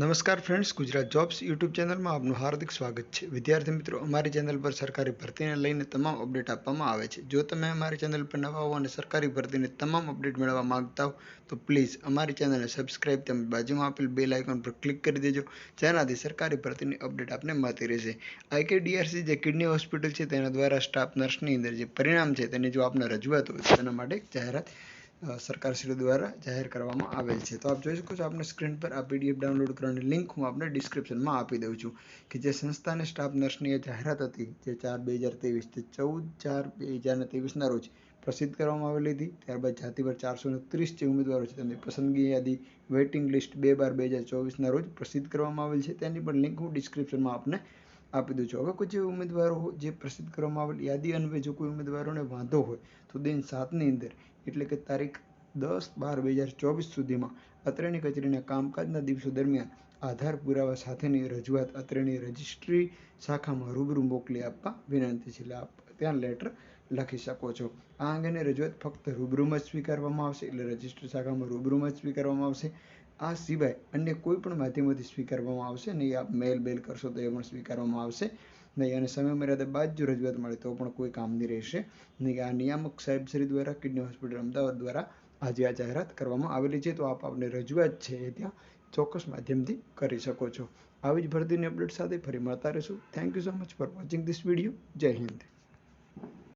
નમસ્કાર friends Gujarat jobs YouTube ચેનલમાં આપનું હાર્દિક સ્વાગત છે. વિદ્યાર્થી મિત્રો, અમારી ચેનલ પર સરકારી ભરતીને લઈને તમામ અપડેટ આપવામાં આવે છે. જો તમે અમારી ચેનલ પર નવા હો અને સરકારી ભરતીને તમામ અપડેટ મેળવવા માંગતા હો, તો પ્લીઝ અમારી ચેનલને સબસ્ક્રાઇબ તેમજ બાજુમાં આપેલ બેલ આઇકોન પર ક્લિક કરી દેજો, જેનાથી સરકારી ભરતીની અપડેટ આપને મળતી રહેશે. આઈકેડીઆરસી જે કિડની હોસ્પિટલ છે, તેના દ્વારા સ્ટાફ નર્સની અંદર જે પરિણામ છે, તેની જો આપને રજૂઆત હોય, તેના માટે જાહેરાત સરકારશ્રી દ્વારા જાહેર કરવામાં આવેલ છે. તો આપ જોઈ શકો છો, આપને સ્ક્રીન પર આ પીડીએફ ડાઉનલોડ કરવાની લિંક હું આપને ડિસ્ક્રિપ્શનમાં આપી દઉં છું, કે જે સંસ્થાને સ્ટાફ નર્સની જાહેરાત હતી, જે ચાર બે હજાર ત્રેવીસ તે ચૌદ ચાર બે હજાર ત્રેવીસના રોજ પ્રસિદ્ધ કરવામાં આવેલી હતી. ત્યારબાદ જાતિભર ચારસો ને ત્રીસ જે ઉમેદવારો છે, તેમની પસંદગી યાદી વેઇટિંગ લિસ્ટ બે બાર બે હજાર ચોવીસના રોજ પ્રસિદ્ધ કરવામાં આવેલ છે. તેની પણ લિંક હું ડિસ્ક્રિપ્શનમાં આપને આપી દઉં છું. હવે કોઈ જે ઉમેદવારો જે પ્રસિદ્ધ કરવામાં આવેલ યાદી અન્વયે જો કોઈ ઉમેદવારોને વાંધો હોય, તો દિન સાતની અંદર, એટલે કે તારીખ દસ બાર બે હજાર ચોવીસ સુધીમાં, અત્રેની કચેરીના કામકાજના દિવસો દરમિયાન આધાર પુરાવા સાથેની રજૂઆત અત્રેની રજિસ્ટ્રી શાખામાં રૂબરૂ મોકલી આપવા વિનંતી છે. એટલે આપ ત્યાં લેટર લખી શકો છો. આ અંગેની રજૂઆત ફક્ત રૂબરૂમાં જ સ્વીકારવામાં આવશે, એટલે રજિસ્ટ્રી શાખામાં રૂબરૂમાં જ સ્વીકારવામાં આવશે. આ સિવાય અન્ય કોઈ પણ માધ્યમોથી સ્વીકારવામાં આવશે નહીં, આપ મેલ બેલ કરશો તો એ પણ સ્વીકારવામાં આવશે નહીં અને સમય મર્યાદા બાદ જો રજૂઆત મળે તો પણ કોઈ કામની રહેશે નહીં. આ નિયામક સાહેબ શ્રી દ્વારા કિડની હોસ્પિટલ અમદાવાદ દ્વારા આજે આ જાહેરાત કરવામાં આવેલી છે. તો આપ આપને રજૂઆત છે એ ત્યાં ચોક્કસ માધ્યમથી કરી શકો છો. આવી જ ભરતીની અપડેટ સાથે ફરી મળતા રહીશું. Thank you so much for watching this video Jai Hind.